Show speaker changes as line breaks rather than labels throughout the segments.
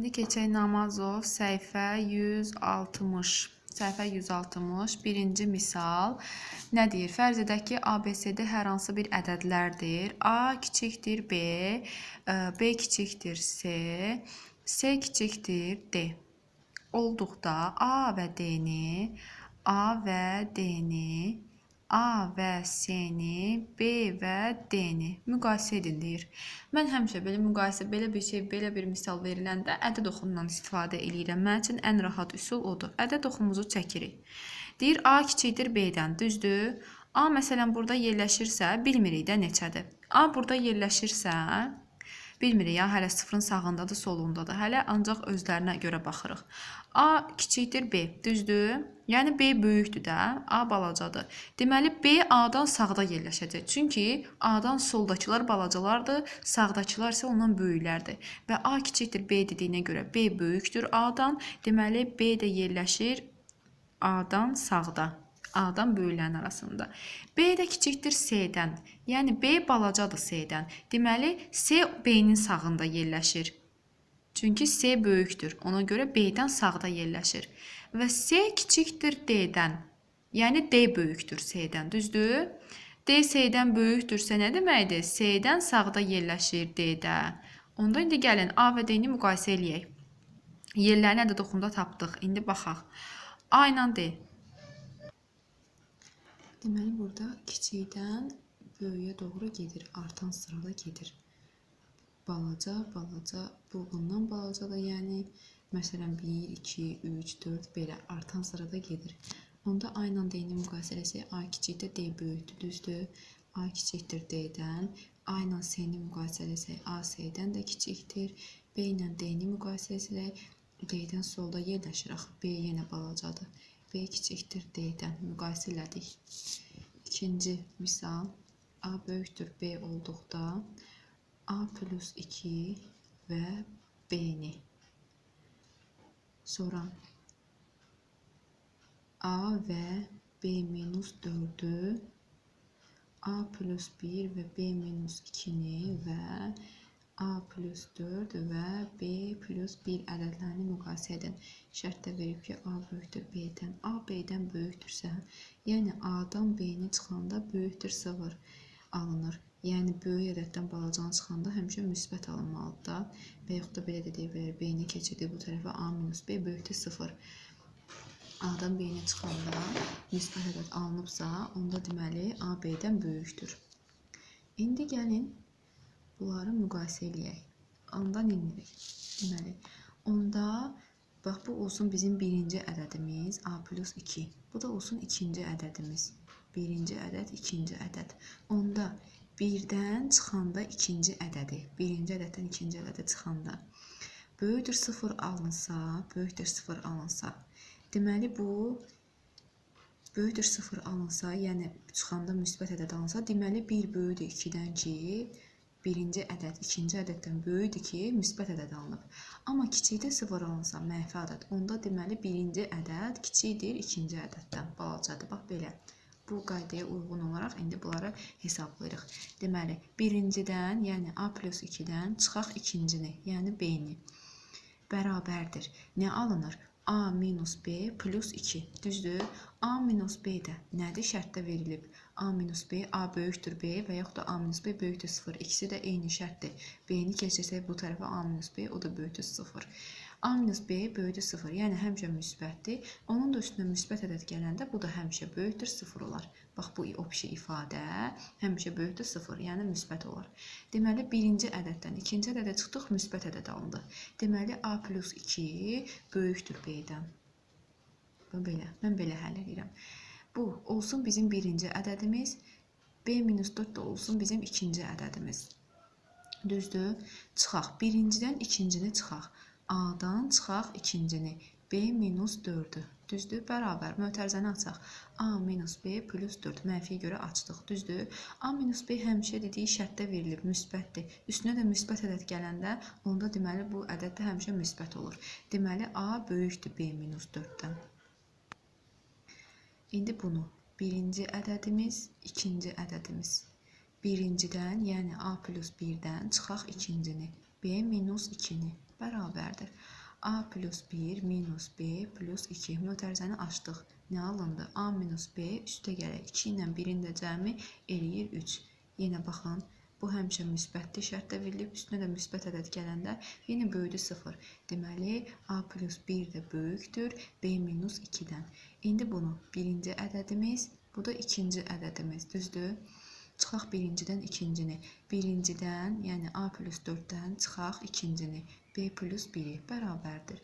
İndi keçək Namazov səhifə 160. Səhifə 160. Birinci misal. Nə deyir? Fərz edək ki, ABCD hər hansı bir ədədlərdir. A kiçikdir B, ə, B kiçikdir C, C kiçikdir D. Olduqda A və D-ni, A və D-ni, A və C-ni, B və D-ni müqayisə edin deyir. Mən həmişə belə müqayisə, belə bir şey, belə bir misal veriləndə ədəd oxumundan istifadə eləyirəm. Mənim üçün ən rahat üsul odur. Ədəd oxumumuzu çəkirik. Deyir A kiçikdir B-dən, düzdür? A məsələn burada yerləşirsə, bilmirik də neçədir. A burada yerləşirsə, bilmirik ya, hələ sıfırın sağındadır, solundadır. Hələ ancaq özlərinə görə baxırıq. A kiçikdir B, düzdür? Yəni B böyükdür də, A balacadır. Deməli B A-dan sağda yerləşəcək. Çünki A-dan soldakılar balacalardır, sağdakılar isə ondan böyüklərdir. Və A kiçikdir B dediyinə görə B böyükdür A-dan. Deməli B də yerləşir A-dan sağda. A-dan arasında. B də kiçikdir C-dən. Yəni B balacadır C-dən. Deməli C B-nin sağında yerləşir. Çünki C böyükdür. Ona görə B-dən sağda yerləşir. Və C kiçikdir D-dən. Yəni D böyükdür C-dən, düzdür? D C-dən böyükdürsə nə deməkdir? Sağda yerləşir D-də. Onda indi gəlin A və D-ni müqayisə eləyək. Yerlərini ədəd oxumda tapdıq. İndi baxaq. A ilə D. Deməli burada kiçikdən böyüyə doğru gedir, artan sırada gedir. Balaca, balaca, bu bundan balacadır, yəni Məsələn 1, 2, 3, 4 belə artan sırada gedir. Onda A ilə D-ni müqayisə etsək, A kiçikdir, D böyükdür, düzdür? A kiçikdir D-dən. A ilə C-ni müqayisə etsək, A C-dən də kiçikdir. B ilə D-ni müqayisə etsək, D-dən solda yerləşir. Axı B yenə balacadır. B kiçikdir D-dən. Müqayisə elədik. İkinci misal. A böyükdür B olduqda A plus 2 və B-ni Sonra A və B minus 4-ü A plus 1 və B minus 2-ni və A plus 4 və B plus 1 ədədlərini müqayisə edin. Şərtdə verib ki, A böyükdür B-dən. A B-dən böyükdürsə, yəni A-dan B-ni çıxanda böyükdür 0 alınır. Yəni böyük ədəddən balacanı çıxanda həmişə müsbət alınmalıdır da. Və yaxud da belə də deyə bilər, B-ni keçirdik bu tərəfə A minus B böyükdür 0. A-dan B-ni çıxanda müsbət ədəd alınıbsa, onda deməli A B-dən böyükdür. İndi gəlin bunları müqayisə eləyək. Ondan inirik. Deməli, onda bax bu olsun bizim birinci ədədimiz A plus 2. Bu da olsun ikinci ədədimiz. Birinci ədəd, ikinci ədəd. Onda birdən çıxanda ikinci ədədi, birinci ədəddən ikinci ədədə çıxanda böyükdür 0 alınsa, böyükdür 0 alınsa, deməli bu böyükdür 0 alınsa, yəni çıxanda müsbət ədəd alınsa, deməli 1 böyükdür 2-dən ki, birinci ədəd ikinci ədəddən böyükdür ki, müsbət ədəd alınıb. Amma kiçikdə 0 alınsa, mənfi ədəd, onda deməli birinci ədəd kiçikdir ikinci ədəddən, balacadır. Bax belə bu qaydaya uyğun olaraq indi bunları hesablayırıq. Deməli, birincidən, yəni A plus 2-dən çıxaq ikincini, yəni B-ni. Bərabərdir. Nə alınır? A minus B plus 2. Düzdür? A minus B də nədir? Şərtdə verilib. A minus B, A böyükdür B və yaxud da A minus B böyükdür 0. İkisi də eyni şərtdir. B-ni keçirsək bu tərəfə A minus B, o da böyükdür 0. A minus B böyükdür 0, yəni həmişə müsbətdir. Onun da üstünə müsbət ədəd gələndə bu da həmişə böyükdür 0 olar. Bax bu opşi ifadə həmişə böyükdür 0, yəni müsbət olar. Deməli birinci ədəddən ikinci ədədə çıxdıq, müsbət ədəd alındı. Deməli A plus 2 böyükdür B-dən. Belə. Mən belə həll edirəm. Bu olsun bizim birinci ədədimiz. B minus 4 də olsun bizim ikinci ədədimiz. Düzdür? Çıxaq. Birincidən ikincini çıxaq. A-dan çıxaq ikincini. B minus 4-ü. Düzdür? Bərabər. Mötərizəni açaq. A minus B plus 4. Mənfiyə görə açdıq. Düzdür? A minus B həmişə dediyi şərtdə verilib. Müsbətdir. Üstünə də müsbət ədəd gələndə, onda deməli bu ədəd də həmişə müsbət olur. Deməli A böyükdür B minus 4-dən. İndi bunu birinci ədədimiz, ikinci ədədimiz. Birincidən, yəni A plus 1-dən çıxaq ikincini. B minus 2-ni. bərabərdir. A plus 1 minus B plus 2. Mötərizəni açdıq. Nə alındı? A minus B üstə gələk. 2 ilə 1-in də cəmi eləyir 3. Yenə baxın. Bu həmişə müsbətli şərtdə verilib, üstünə də müsbət ədəd gələndə yenə böyüdü 0. Deməli, A plus 1 də böyükdür B minus 2-dən. İndi bunu birinci ədədimiz, bu da ikinci ədədimiz, düzdür? Çıxaq birincidən ikincini. Birincidən, yəni A plus 4-dən çıxaq ikincini. B plus 1-i bərabərdir.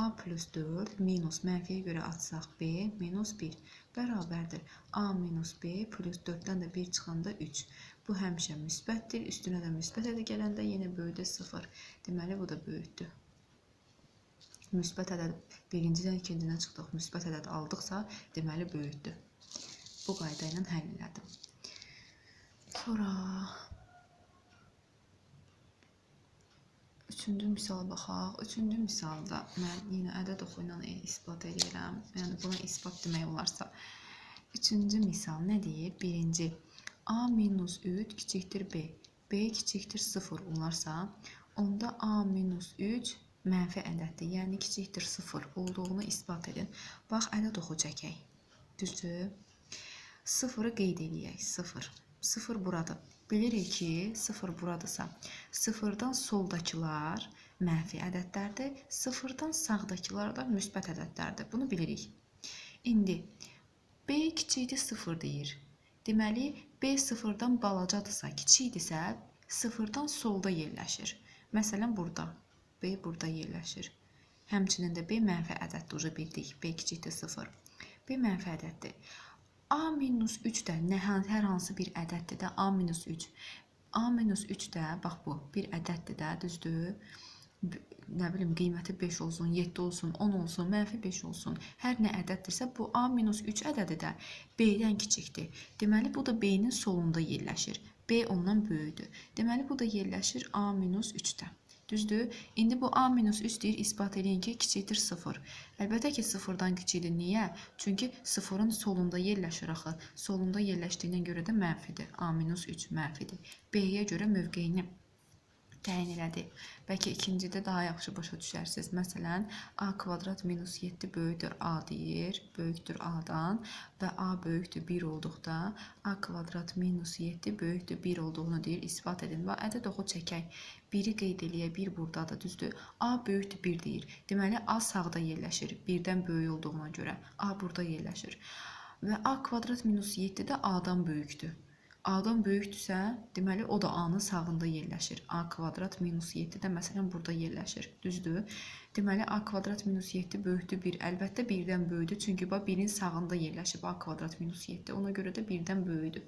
A plus 4 minus mənfiyə görə atsaq B minus 1 bərabərdir. A minus B plus 4-dən də 1 çıxanda 3. Bu həmişə müsbətdir. Üstünə də müsbət ədəd gələndə yenə böyüdü 0. Deməli bu da böyükdür. Müsbət ədəd birincidən ikincinə çıxdıq. Müsbət ədəd aldıqsa, deməli böyükdür. Bu qayda ilə həll elədim. Sonra Üçüncü misala baxaq. Üçüncü misalda mən yenə ədəd oxu ilə isbat edirəm. Yəni buna isbat demək olarsa. Üçüncü misal nə deyir? Birinci A minus 3 kiçikdir B. B kiçikdir 0 olarsa, onda A minus 3 mənfi ədəddir. Yəni kiçikdir 0 olduğunu isbat edin. Bax, ədəd oxu çəkək. Düzdür? 0-ı qeyd eləyək. 0. 0 buradır. Bilirik ki, 0 buradırsa, 0-dan soldakılar mənfi ədədlərdir, 0-dan sağdakılar da müsbət ədədlərdir. Bunu bilirik. İndi B kiçikdir 0 deyir. Deməli, B sıfırdan balacadırsa, kiçikdirsə, sıfırdan solda yerləşir. Məsələn, burada. B burada yerləşir. Həmçinin də B mənfi ədəddir, uca bildik. B kiçikdir 0. B mənfi ədəddir. A minus 3 də nə, hər hansı bir ədəddir də A minus 3. A minus 3 də, bax bu, bir ədəddir də, düzdür? nə bilim qiyməti 5 olsun, 7 olsun, 10 olsun, mənfi 5 olsun. Hər nə ədəddirsə bu A-3 ədədi də B-dən kiçikdir. Deməli bu da B-nin solunda yerləşir. B ondan böyükdür. Deməli bu da yerləşir A-3-də. Düzdür? İndi bu A-3 deyir, isbat edin ki, kiçikdir 0. Əlbəttə ki, 0-dan kiçikdir. Niyə? Çünki 0-ın solunda yerləşir axı. Solunda yerləşdiyinə görə də mənfidir. A-3 mənfidir. B-yə görə mövqeyini təyin elədi. Bəlkə ikincidə daha yaxşı başa düşərsiniz. Məsələn, a kvadrat minus 7 böyükdür a deyir, böyükdür a-dan və a böyükdür 1 olduqda a kvadrat minus 7 böyükdür 1 olduğunu deyir, isbat edin. Və ədəd oxu çəkək. 1-i qeyd eləyə, 1 burdadır, düzdür? A böyükdür 1 deyir. Deməli, a sağda yerləşir. 1-dən böyük olduğuna görə a burada yerləşir. Və a kvadrat minus 7 də a-dan böyükdür. A-dan böyükdürsə, deməli o da A-nın sağında yerləşir. A kvadrat minus 7 də məsələn burada yerləşir. Düzdür? Deməli A kvadrat minus 7 böyükdür 1. Əlbəttə 1-dən böyükdür. Çünki bax 1-in sağında yerləşib A kvadrat minus 7. Ona görə də 1-dən böyükdür.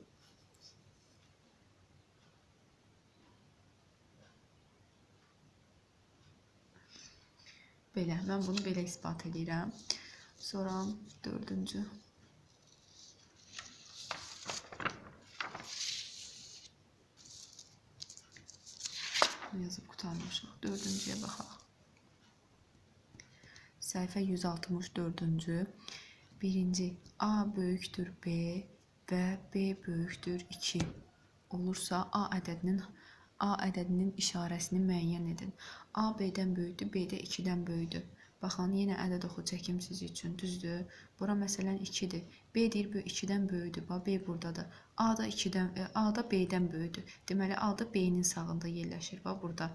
Belə, mən bunu belə isbat edirəm. Sonra dördüncü yazıb qutarmışıq. Dördüncüyə baxaq. Səhifə 164-cü. Birinci A böyükdür B və B böyükdür 2 olursa A ədədinin A ədədinin işarəsini müəyyən edin. A B-dən böyükdür, B də 2-dən böyükdür. Baxın, yenə ədəd oxu çəkim siz üçün, düzdür? Bura məsələn 2-dir. B deyir, bu 2-dən böyükdür. Bax, B buradadır. A da 2-dən, e, A da B-dən böyükdür. Deməli, A da B-nin sağında yerləşir. Bax, burada.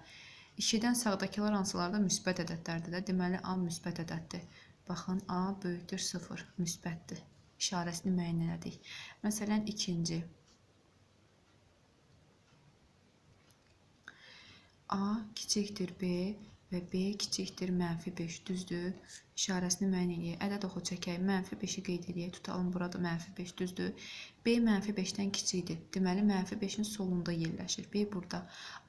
2-dən sağdakılar hansılarda müsbət ədədlərdir də. Deməli, A müsbət ədəddir. Baxın, A böyükdür 0, müsbətdir. İşarəsini müəyyən elədik. Məsələn, ikinci. A kiçikdir B və B kiçikdir mənfi 5 düzdür. İşarəsini müəyyən edək. Ədəd oxu çəkək. Mənfi 5-i qeyd edək. Tutalım burada mənfi 5 düzdür. B mənfi 5-dən kiçikdir. Deməli mənfi 5-in solunda yerləşir. B burada.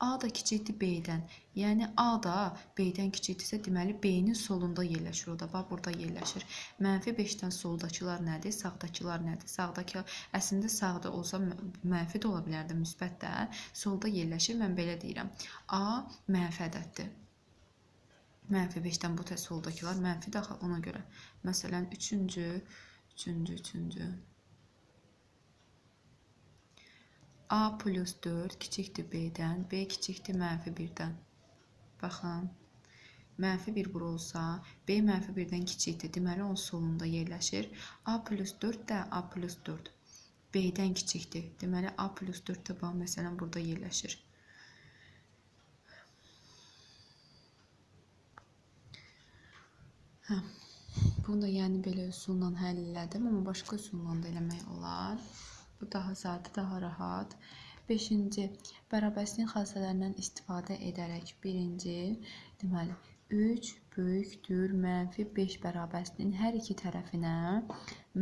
A da kiçikdir B-dən. Yəni A da B-dən kiçikdirsə, deməli B-nin solunda yerləşir. O da bax burada yerləşir. Mənfi 5-dən soldakılar nədir? Sağdakılar nədir? Sağdakı əslində sağda olsa mənfi də ola bilərdi, müsbət də. Solda yerləşir. Mən belə deyirəm. A mənfi ədəddir. Mənfi 5-dən bu tə soldakılar mənfi daxil ona görə. Məsələn, üçüncü, üçüncü, üçüncü. A plus 4 kiçikdir B-dən, B kiçikdir mənfi 1-dən. Baxın, mənfi 1 bura olsa, B mənfi 1-dən kiçikdir. Deməli, onun solunda yerləşir. A plus 4 də A plus 4 B-dən kiçikdir. Deməli, A plus 4 də bax, məsələn, burada yerləşir. Hə. Bunu da yəni belə üsulla həll elədim, amma başqa üsulla da eləmək olar. Bu daha sadə, daha rahat. 5-ci bərabərsizlik xassələrindən istifadə edərək birinci, deməli 3 böyükdür mənfi 5 bərabərsizliyin hər iki tərəfinə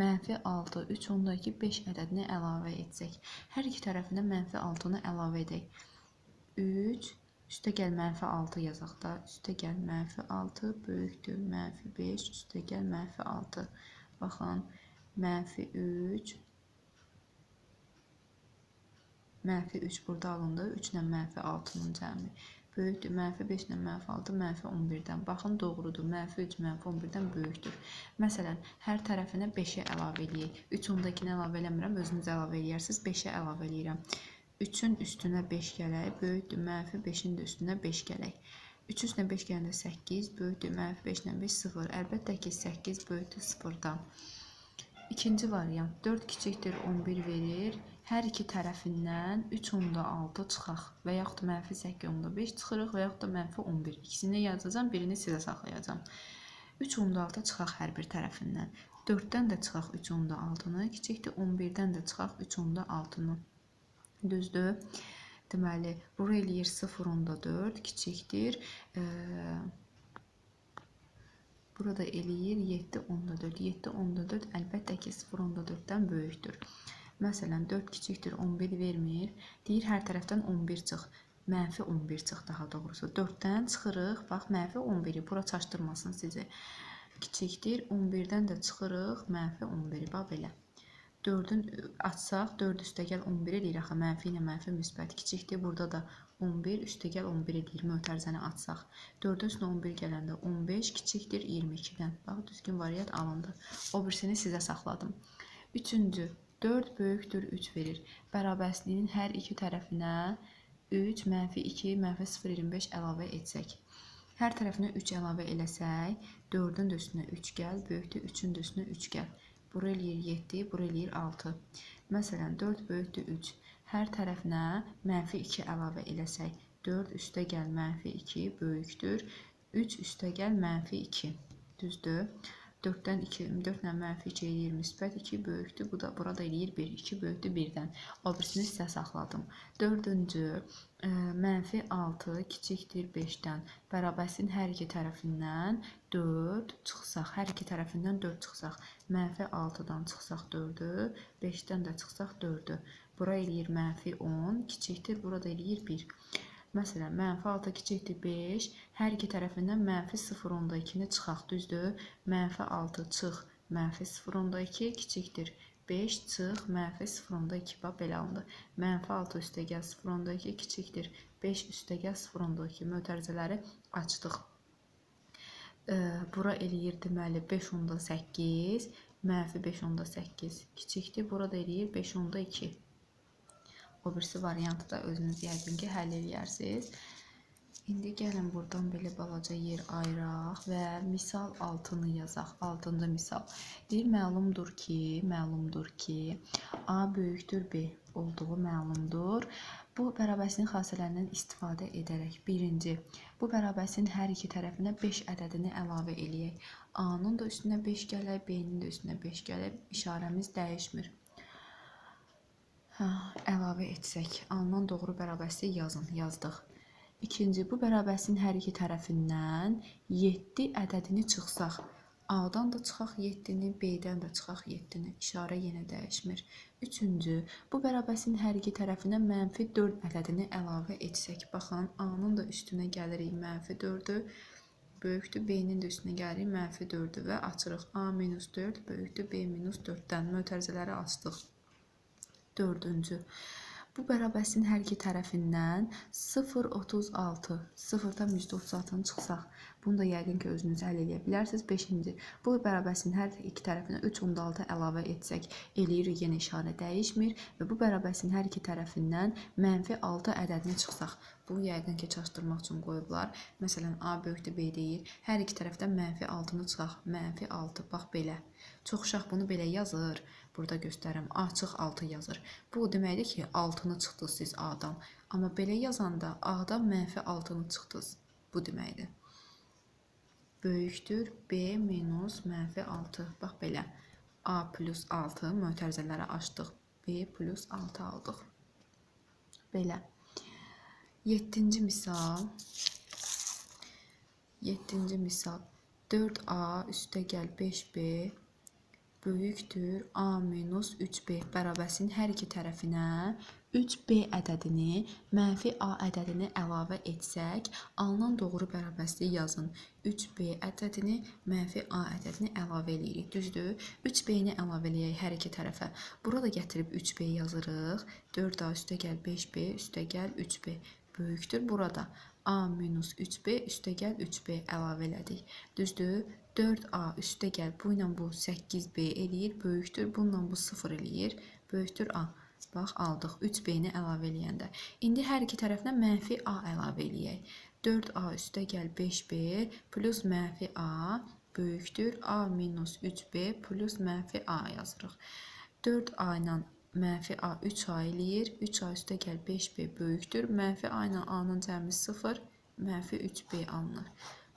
mənfi 6, 3 ondakı 5 ədədini əlavə etsək. Hər iki tərəfinə mənfi 6-nı əlavə edək. 3 üstəgəl mənfi 6 yazaq da. Üstəgəl mənfi 6 böyükdür mənfi 5 üstəgəl mənfi 6. Baxın, mənfi 3 Mənfi 3 burada alındı. 3 ilə mənfi 6-nın cəmi. Böyükdür. Mənfi 5 ilə mənfi 6, mənfi 11-dən. Baxın, doğrudur. Mənfi 3 mənfi 11-dən böyükdür. Məsələn, hər tərəfinə 5-ə əlavə eləyək. 3 ondakini əlavə eləmirəm, özünüz əlavə eləyərsiniz. 5-ə əlavə eləyirəm. 3-ün üstünə 5 gələk, böyükdür. Mənfi 5-in də üstünə 5 gələk. 3 üstünə 5 gələndə 8, böyükdür. Mənfi 5 ilə 5 0. Əlbəttə ki, 8 böyükdür 0-dan. İkinci variant 4 kiçikdir 11 verir. Hər iki tərəfindən 3.6 çıxaq və yaxud da mənfi 8.5 çıxırıq və yaxud da mənfi 11. İkisini yazacağam, birini sizə saxlayacağam. 3.6 çıxaq hər bir tərəfindən. 4-dən də çıxaq 3.6-nı, kiçikdir 11-dən də çıxaq 3.6-nı. Düzdür? Deməli, bura eləyir 0.4 kiçikdir. E, burada eləyir 7.4. 7.4 əlbəttə ki 0.4-dən böyükdür. Məsələn, 4 kiçikdir 11 vermir. Deyir, hər tərəfdən 11 çıx. Mənfi 11 çıx daha doğrusu. 4-dən çıxırıq. Bax, mənfi 11-i. Bura çaşdırmasın sizi. Kiçikdir 11-dən də çıxırıq. Mənfi 11-i. Bax, belə. 4-ün açsaq, 4 üstəgəl 11 eləyir axı. Mənfi ilə mənfi müsbət kiçikdir. Burada da 11 üstəgəl 11 eləyir. Mötərizəni açsaq. 4-ün üstünə 11 gələndə 15 kiçikdir 22-dən. Bax, düzgün variant alındı. O birisini sizə saxladım. Üçüncü, 4 böyükdür 3 verir. Bərabərsizliyin hər iki tərəfinə 3, mənfi 2, mənfi 0,25 əlavə etsək. Hər tərəfinə 3 əlavə eləsək, 4-ün də üstünə 3 gəl, böyükdür 3-ün də üstünə 3 gəl. Bura eləyir 7, bura eləyir 6. Məsələn, 4 böyükdür 3. Hər tərəfinə mənfi 2 əlavə eləsək, 4 üstə gəl mənfi 2 böyükdür. 3 üstə gəl mənfi 2. Düzdür? 4-dən 2, 4 ilə mənfi 2 eləyir müsbət 2 böyükdür. Bu da burada eləyir 1. 2 böyükdür 1-dən. O birisini sizə saxladım. Dördüncü, ə, mənfi 6 kiçikdir 5-dən. Bərabərin hər iki tərəfindən 4 çıxsaq, hər iki tərəfindən 4 çıxsaq, mənfi 6-dan çıxsaq 4-ü, 5-dən də çıxsaq 4-ü. Bura eləyir mənfi 10, kiçikdir, burada eləyir 1. Məsələn, mənfi 6 kiçikdir 5, hər iki tərəfindən mənfi 0.2-ni çıxaq, düzdür? Mənfi 6 çıx, mənfi 0.2 kiçikdir 5 çıx, mənfi 0.2 bax belə alındı. Mənfi 6 üstəgəl 0.2 kiçikdir 5 üstəgəl 0.2 mötərizələri açdıq. E, bura eləyir deməli 5.8, mənfi 5.8 kiçikdir. Burada eləyir 5.2. O birisi variantı da özünüz yəqin ki, həll eləyərsiniz. İndi gəlin buradan belə balaca yer ayıraq və misal altını yazaq. Altıncı misal. Deyir, məlumdur ki, məlumdur ki, A böyükdür B olduğu məlumdur. Bu bərabərsizliyin xassələrindən istifadə edərək birinci, bu bərabərsizliyin hər iki tərəfinə 5 ədədini əlavə eləyək. A-nın da üstünə 5 gələk, B-nin də üstünə 5 gələk. İşarəmiz dəyişmir. Hə, əlavə etsək, alınan doğru bərabərsizlik yazın, yazdıq. İkinci, bu bərabərsizliyin hər iki tərəfindən 7 ədədini çıxsaq, A-dan da çıxaq 7-ni, B-dən də çıxaq 7-ni. İşarə yenə dəyişmir. Üçüncü, bu bərabərsizliyin hər iki tərəfinə mənfi 4 ədədini əlavə etsək, baxın, A-nın da üstünə gəlirik mənfi 4-ü, böyükdür, B-nin də üstünə gəlirik mənfi 4-ü və açırıq. A minus 4 böyükdür, B minus 4-dən mötərizələri açdıq. Dördüncü. Bu bərabərsizliyin hər iki tərəfindən 0,36, 0-dan %36-nı çıxsaq, Bunu da yəqin ki, özünüz həll edə bilərsiniz. 5-ci. Bu bərabərsinin hər iki tərəfinə 3.6 əlavə etsək, eləyirik yenə işarə dəyişmir və bu bərabərsinin hər iki tərəfindən mənfi 6 ədədini çıxsaq, bu yəqin ki, çaşdırmaq üçün qoyublar. Məsələn, A böyükdür B deyir. Hər iki tərəfdən mənfi 6-nı çıxaq. Mənfi 6, bax belə. Çox uşaq bunu belə yazır. Burada göstərirəm. Açıq 6 yazır. Bu o ki, 6-nı çıxdınız siz A-dan. Amma belə yazanda A-dan mənfi 6-nı çıxdınız. Bu deməkdir. Böyükdür B minus mənfi 6. Bax belə. A plus 6 mötərizələri açdıq. B plus 6 aldıq. Belə. 7-ci misal. 7-ci misal. 4A üstə gəl 5B böyükdür A minus 3B bərabəsinin hər iki tərəfinə 3B ədədini mənfi A ədədini əlavə etsək, alınan doğru bərabərsliyi yazın. 3B ədədini mənfi A ədədini əlavə eləyirik. Düzdür? 3B-ni əlavə eləyək hər iki tərəfə. Burada gətirib 3B yazırıq. 4A üstə gəl 5B üstə gəl 3B böyükdür burada. A minus 3B üstə gəl 3B əlavə elədik. Düzdür? 4A üstə gəl bu ilə bu 8B eləyir, böyükdür. Bununla bu 0 eləyir, böyükdür A. Bax, aldıq 3B-ni əlavə eləyəndə. İndi hər iki tərəfinə mənfi A əlavə eləyək. 4A üstə gəl 5B plus mənfi A böyükdür. A minus 3B plus mənfi A yazırıq. 4A ilə mənfi A 3A eləyir. 3A üstə gəl 5B böyükdür. Mənfi A ilə A-nın cəmi 0, mənfi 3B alınır.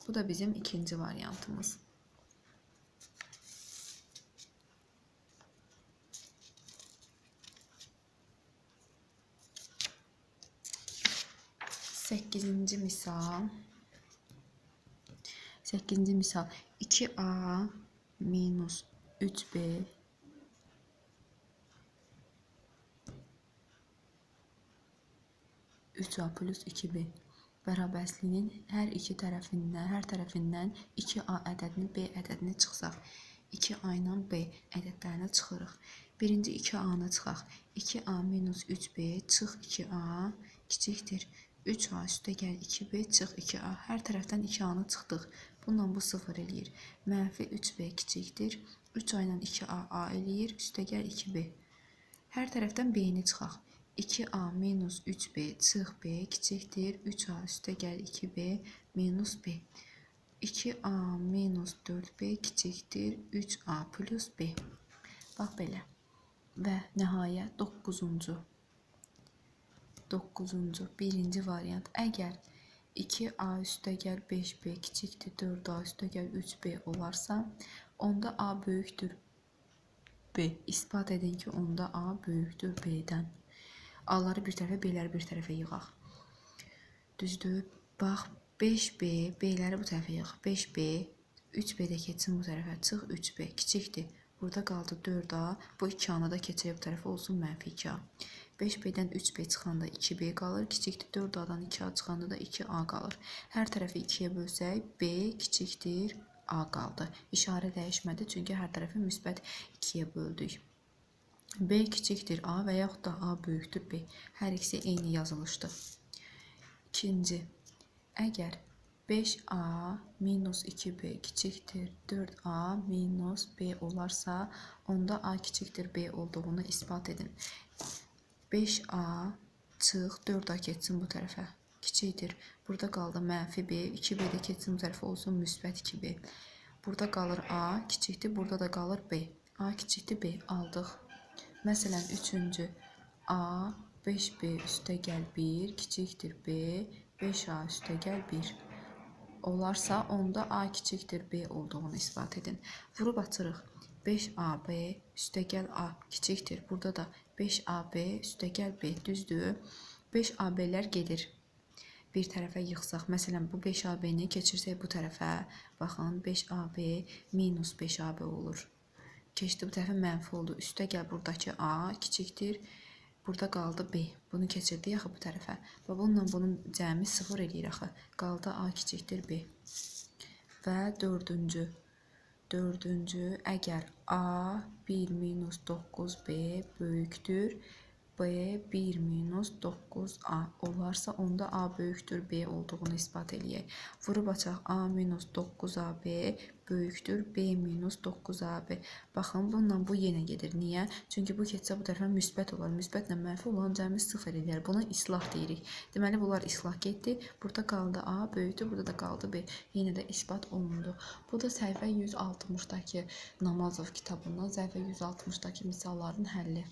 Bu da bizim ikinci variantımız. 8-ci misal. 8-ci misal 2a minus 3b Üç A plus 2B bərabərsliyin hər iki tərəfindən, hər tərəfindən 2A ədədini B ədədini çıxsaq, 2A ilə B ədədlərini çıxırıq. Birinci 2A-nı çıxaq. 2A minus 3B çıx 2A kiçikdir 3A üstə gəl 2B çıx 2A. Hər tərəfdən 2A-nı çıxdıq. Bununla bu 0 eləyir. Mənfi 3B kiçikdir. 3A ilə 2A A eləyir. Üstə gəl 2B. Hər tərəfdən B-ni çıxaq. 2A minus 3B çıx B kiçikdir. 3A üstə gəl 2B minus B. 2A minus 4B kiçikdir. 3A plus B. Bax belə. Və nəhayət 9-cu. 9-cu birinci variant. Əgər 2A üstə gəl 5B kiçikdir 4A üstə gəl 3B olarsa, onda A böyükdür B. İspat edin ki, onda A böyükdür B-dən. A-ları bir tərəfə, B-ləri bir tərəfə yığaq. Düzdür? Bax, 5B, B-ləri bu tərəfə yığaq. 5B, 3B də keçsin bu tərəfə. Çıx 3B, kiçikdir. Burada qaldı 4A. Bu 2A-nı da keçirib bu tərəfə olsun mənfi 2A. 5B-dən 3B çıxanda 2B qalır. Kiçikdir 4A-dan 2A çıxanda da 2A qalır. Hər tərəfi 2-yə bölsək B kiçikdir A qaldı. İşarə dəyişmədi çünki hər tərəfi müsbət 2-yə böldük. B kiçikdir A və yaxud da A böyükdür B. Hər ikisi eyni yazılışdır. İkinci. Əgər 5A minus 2B kiçikdir 4A minus B olarsa, onda A kiçikdir B olduğunu ispat edin. 5A çıx 4A keçsin bu tərəfə. Kiçikdir. Burada qaldı mənfi B. 2B də keçsin bu tərəfə olsun müsbət 2B. Burada qalır A kiçikdir. Burada da qalır B. A kiçikdir B aldıq. Məsələn 3-cü A 5B üstə gəl 1 kiçikdir B 5A üstə gəl 1 olarsa onda A kiçikdir B olduğunu isbat edin. Vurub açırıq. 5AB üstə gəl A kiçikdir. Burada da 5AB üstə gəl B düzdür. 5AB-lər gedir. Bir tərəfə yığsaq, məsələn bu 5AB-ni keçirsək bu tərəfə, baxın 5AB minus 5AB olur. Keçdi bu tərəfə mənfi oldu. Üstə gəl buradakı A kiçikdir. Burada qaldı B. Bunu keçirdik axı bu tərəfə. Və bununla bunun cəmi 0 eləyir axı. Qaldı A kiçikdir B. Və dördüncü. Dördüncü, əgər A 1 minus 9B böyükdür B 1 minus 9A olarsa onda A böyükdür B olduğunu ispat eləyək. Vurub açaq A minus 9AB böyükdür B minus 9AB. Baxın bununla bu yenə gedir. Niyə? Çünki bu keçsə bu tərəfə müsbət olar. Müsbətlə mənfi olan cəmi 0 eləyər. Buna islah deyirik. Deməli bunlar islah getdi. Burada qaldı A böyükdür, burada da qaldı B. Yenə də isbat olundu. Bu da səhifə 160-dakı Namazov kitabından səhifə 160-dakı misalların həlli.